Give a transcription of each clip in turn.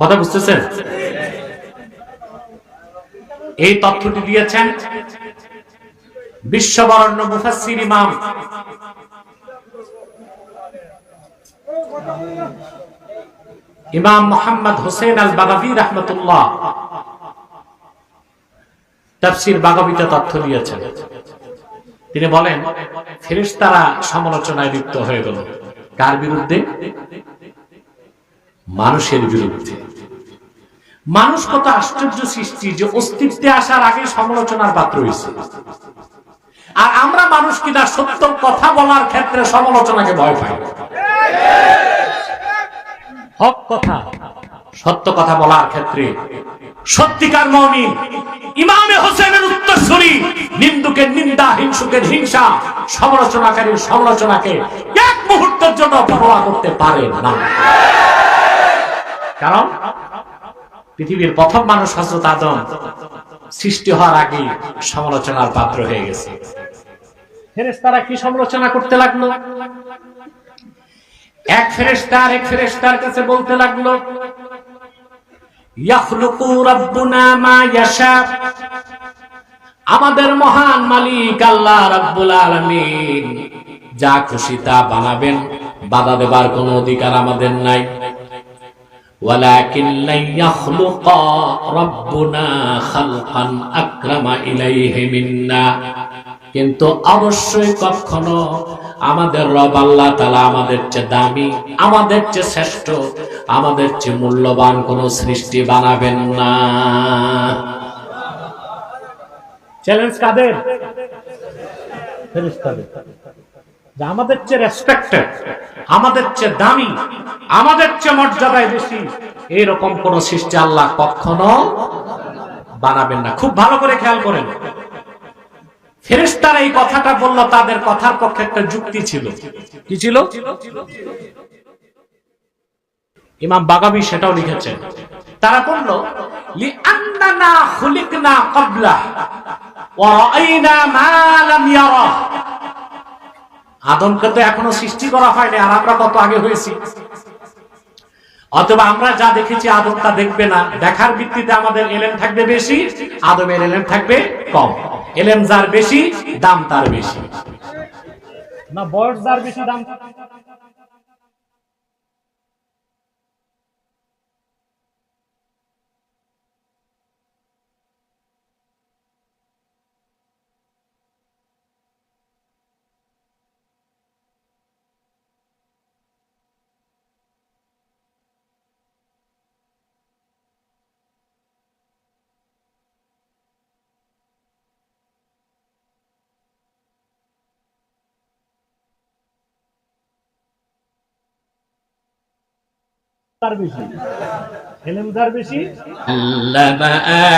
কথা বুঝতেছেন? এই তথ্যটি দিয়েছেন বিশ্ববরণ্য মুফাসসির ইমাম। ইমাম মোহাম্মদ হোসেন আল বাগাবি রহমতুল্লাহ তাফসির বাগাবিতে তথ্য দিয়েছেন। তিনি বলেন, ফেরেশতারা সমালোচনায় লিপ্ত হয়ে গেল। কার বিরুদ্ধে? মানুষের বিরুদ্ধে। মানুষ কত আশ্চর্য সৃষ্টি যে অস্তিত্বে আসার আগে সমালোচনার পাত্র হয়েছে। আর আমরা মানুষ কিনা সত্য কথা বলার ক্ষেত্রে সমালোচনাকে ভয় পাই? হক কথা, সত্য কথা বলার ক্ষেত্রে। সত্যিকার মমিন, ইমামে হোসেনের উত্তরসূরি, নিন্দুকের নিন্দা, হিংসুকের হিংসা, সমালোচনাকারীর সমালোচনাকে এক মুহূর্তের জন্য পরোয়া করতে পারে না। কারণ পৃথিবীর প্রথম মানুষ হজরত আদম সৃষ্টি হওয়ার আগে সমালোচনার পাত্র হয়ে গেছে। ফেরেশতারা কি সমালোচনা করতে লাগল? এক ফেরেশতা আরেক ফেরেশতার কাছে বলতে লাগল আমাদের মহান মালিক আল্লাহ রাব্বুল আলামিন যা খুশি তা বানাবেন, বাধা দেবার কোনো অধিকার আমাদের নাই। ولكن لن يخلق ربنا خلقا أكرم إليه منا কিন্তু অবশ্যই কখনো আমাদের রব আল্লাহ তালা আমাদের চেয়ে দামি আমাদের চেয়ে শ্রেষ্ঠ আমাদের চেয়ে মূল্যবান কোন সৃষ্টি বানাবেন না চ্যালেঞ্জ কাদের ফেরেশতাদের। যে আমাদের চেয়ে রেসপেক্টেড আমাদের চেয়ে দামি আমাদের চেয়ে মর্যাদায় বেশি। এরকম কোন সৃষ্টি আল্লাহ কখনো বানাবেন না। খুব ভালো করে খেয়াল করেন। ফেরেশতারা এই কথাটা বলল, তাদের কথার পক্ষে একটা যুক্তি ছিল। কি ছিল? ইমাম বাগাবি সেটাও লিখেছেন। তারা বলল আদমকে তো এখনও সৃষ্টি করা হয়নি, আর আমরা কত আগে হয়েছি। অথবা আমরা যা দেখেছি আদম তা দেখবে না। দেখার ভিত্তিতে আমাদের এলেম থাকবে বেশি, আদমের এলেম থাকবে কম। এলেম যার বেশি, দাম তার বেশি। না, বয়স যার বেশি, দাম তার বেশি এলেম যার বেশি علم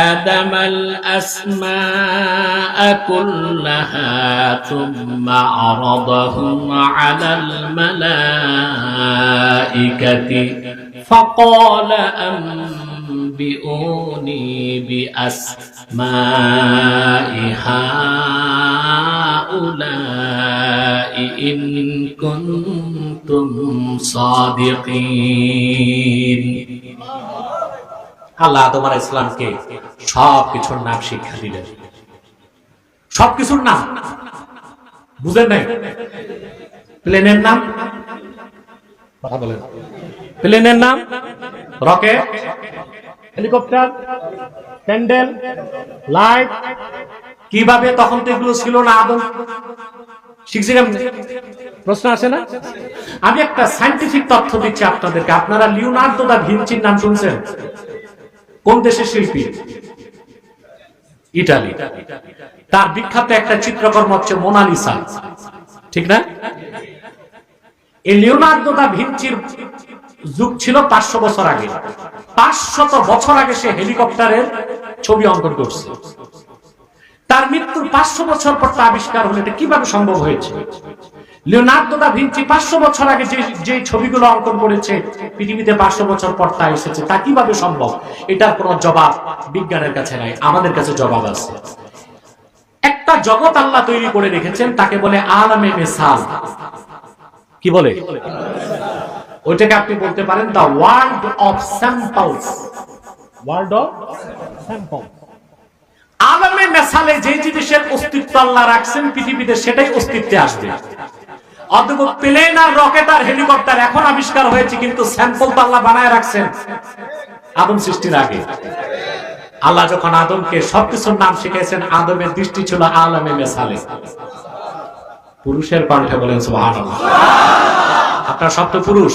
آدم الأسماء كلها ثم عرضهم على الملائكة فقال أنبئوني بأسماء هؤلاء إن كنتم আল্লাহ আদম ইসলামকে সালামকে সব কিছুর নাম শিক্ষা দিলেন। সব কিছুর নাম। বুঝেন নাই? প্লেনের নাম? কথা বলেন। প্লেনের নাম? রকেট? হেলিকপ্টার? প্যান্ডেল? লাইট? কীভাবে? তখন তো এগুলো ছিল না আদম। তার বিখ্যাত একটা মোনালিসা। ঠিক না? এই লিওনার্দো যুগ ছিল পাঁচশো বছর আগে। পাঁচশত বছর আগে সে হেলিকপ্টারের ছবি অঙ্কন করছে। তার মৃত্যুর পাঁচশো বছর পর তা আবিষ্কার হলো এটা কীভাবে সম্ভব হয়েছে? লিওনার্দো দা ভিঞ্চি পাঁচশো বছর আগে যে যে ছবিগুলো অঙ্কন করেছে, পৃথিবীতে পাঁচশো বছর পর তা এসেছে, তা কীভাবে সম্ভব? এটার কোনো জবাব বিজ্ঞানের কাছে নাই, আমাদের কাছে জবাব আছে। একটা জগৎ আল্লাহ তৈরি করে রেখেছেন, তাকে বলে আলামে মেসাল। কি বলে? ওইটাকে আপনি বলতে পারেন the world of samples. World of sample আলমে মেসালে যে জিনিসের অস্তিত্ব আল্লাহ রাখছেন পৃথিবীতে, সেটাই অস্তিত্বে আসবে। অথবা প্লেন আর রকেট আর হেলিকপ্টার এখন আবিষ্কার হয়েছে, কিন্তু স্যাম্পল তো আল্লাহ বানায় রাখছেন। আদম সৃষ্টির আগে। আল্লাহ যখন আদমকে সবকিছুর নাম শিখেছেন আদমের দৃষ্টি ছিল আলমে পুরুষের বলেন আপনার পুরুষ।